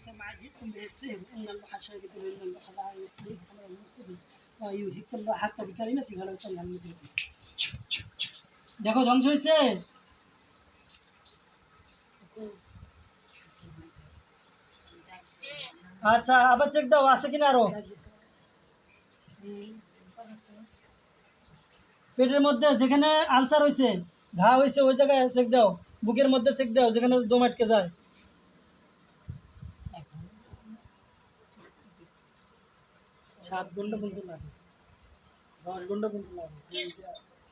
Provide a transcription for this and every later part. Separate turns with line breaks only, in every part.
سمعتكم باسرهم ان الله شاهد ان الله لا يصلح على المفسدين ويهلك الله حق بكلمته ولو كره المجرمون দেখো ধ্বংস হয়েছে আচ্ছা আবার চেক দাও আছে কিনা আরো পেটের মধ্যে যেখানে আলসার হয়েছে ঘা হয়েছে ওই জায়গায় চেক দাও বুকের মধ্যে চেক দাও যেখানে দম আটকে যায় সাত ঘন্টা পর্যন্ত লাগে দশ ঘন্টা পর্যন্ত লাগে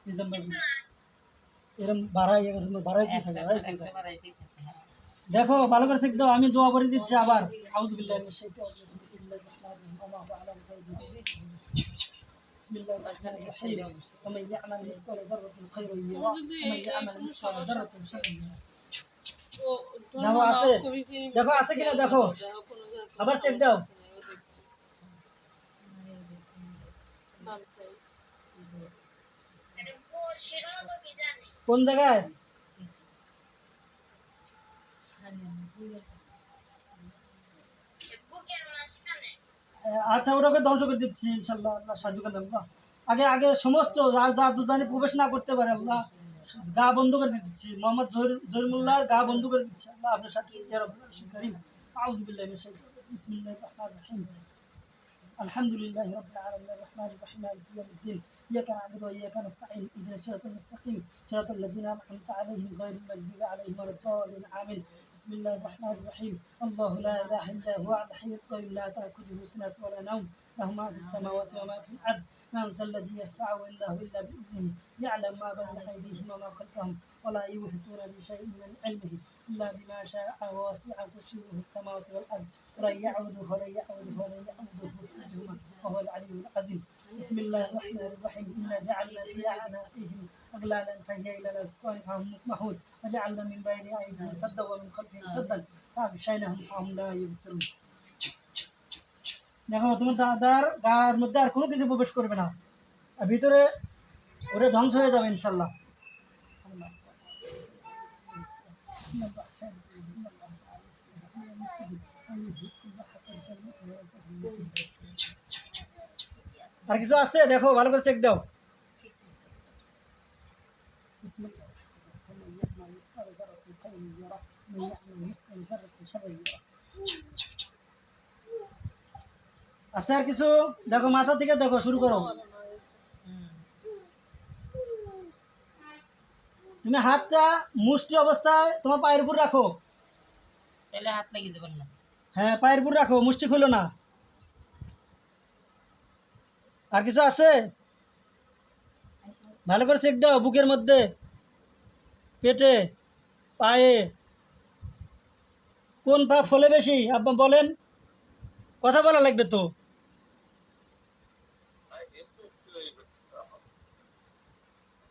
নিজাম ভাই এরকম বাড়াই বাড়াই দিয়ে থাকে বাড়াই দিয়ে থাকে। দেখো ভালো করে চেক দাও আমি দোয়া করে দিচ্ছি আবার আউযুবিল্লাহি মিনাশ শাইতানির রাজিম বিসমিল্লাহির রহমানির রহিম আল্লাহু আ'লামু বিগাইবিহি بسم الله الرحمن الرحيم ومن يعمل مثقال ذرة خيرا يره ومن يعمل مثقال ذرة شرا يره দেখো আছে দেখো আছে কিনা দেখো আবার চেক দাও কোন জায়গায়? আচ্ছা ওটাকে ধ্বংস করে দিচ্ছি, ইনশাল্লাহ, আল্লাহ সাহায্য করবেন আল্লাহ আগে আগে সমস্ত রাজ দাদু জানি প্রবেশ না করতে পারে, আল্লাহ। গা বন্ধ করে দিচ্ছি, মোহাম্মদ জহির গা বন্ধ করে দিচ্ছি, আল্লাহ, আপনার সাথে রহমানির রহিম। الحمد لله رب العالمين الرحمن الرحيم مالك يوم الدين إياك نعبد وإياك نستعين إهدنا الصراط المستقيم صراط الذين أنعمت عليهم غير المغضوب عليهم ولا الضالين آمين. بسم الله الرحمن الرحيم. الله لا إله إلا هو الحي القيوم لا تاخذه سنه ولا نوم له ما في السماوات وما في الأرض. من ذا الذي يشفع عنده إلا بإذنه. يعلم ما بين أيديهم وما خلفهم ولا يحيطون بشيء من علمه إلا بما شاء ووسع كرسيه السماوات والأرض. ولا يعوده ولا يعوده ولا يعوده حفظهما وهو العلي العظيم. بسم الله الرحمن الرحيم. إنا جعلنا في أعناقهم أغلالا فهي إلى الاذقان فهم مقمحون وجعلنا من بين أيديهم سدا ومن خلفهم سدا فأغشيناهم فهم لا يبصرون. দেখো, তোমার দাদার গায়ের মধ্যে আর কোনো কিছু প্রবেশ করবে না। ভিতরে ওরে ধ্বংস হয়ে যাবে ইনশাল্লাহ আর কিছু আছে? দেখো, ভালো করে চেক দাও। আছে আর কিছু? দেখো মাথা থেকে দেখো শুরু করো। তুমি হাতটা মুষ্টি অবস্থায় তোমার পায়ের উপর রাখো।
তাহলে হাত লাগিয়ে দেবেন না।
হ্যাঁ পায়ের উপর রাখো মুষ্টি খুলো না। আর কিছু আছে? ভালো করে চেক দাও বুকের মধ্যে পেটে পায়ে। কোন পা ফলে বেশি? আপনি বলেন। কথা বলা লাগবে তো।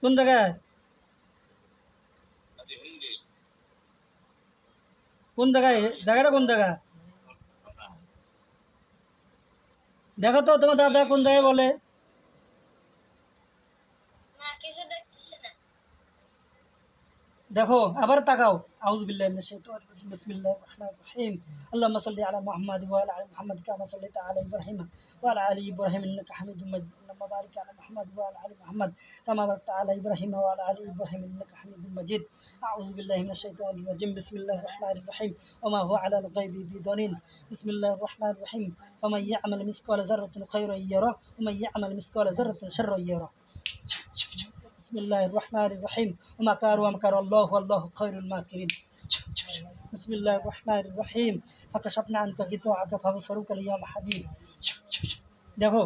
কোন জায়গায়? কোন জায়গায়? জায়গাটা কোন জায়গা? দেখো তো তোমার দাদা কোন জায়গায় বলে। দেখো আবার তাকাও আউযু বিল্লাহি মিনাশ শাইতানির রাজিম বিসমিল্লাহির রহমানির রহিম আল্লাহুম্মা সাল্লি আলা মুহাম্মাদ ওয়া আলা আলি মুহাম্মাদ কামা সাল্লাইতা আলা ইব্রাহিম ওয়া আলা আলি ইব্রাহিম ইন্নাকা হামিদুম মাজিদ আল্লাহুম্মা বারিক আলা মুহাম্মাদ ওয়া আলা আলি মুহাম্মাদ কামা বারাকতা আলা ইব্রাহিম ওয়া আলা আলি ইব্রাহিম ইন্নাকা হামিদুম মাজিদ আউযু বিল্লাহি মিনাশ শাইতানির রাজিম বিসমিল্লাহির রহমানির রহিম ওয়া মা হুয়া আলা আল-গায়বি বিদানিন বিসমিল্লাহির রহমানির রহিম ফামান ইয়া'মাল মিসকালা যাররাতিন খায়রান ইয়ারা ওয়া মান ইয়া'মাল মিসকালা যাররাতিন শাররান ইয়ারা بسم الله الرحمن الرحيم ومكر ومكر الله والله خير الماكرين بسم الله الرحمن الرحيم فكشفنا عنك غطاءك فبصرك اليوم حديد দেখো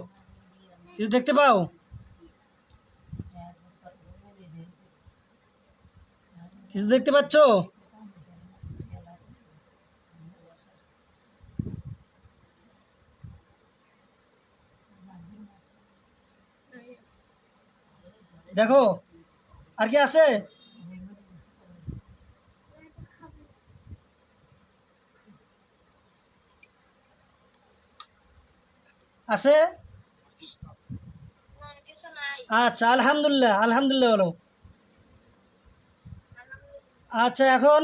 কিছু দেখতে পাও কিছু দেখতে পাচ্ছ দেখো আর কি আছে? আছে? আচ্ছা আলহামদুলিল্লাহ আলহামদুলিল্লাহ বলো। আচ্ছা এখন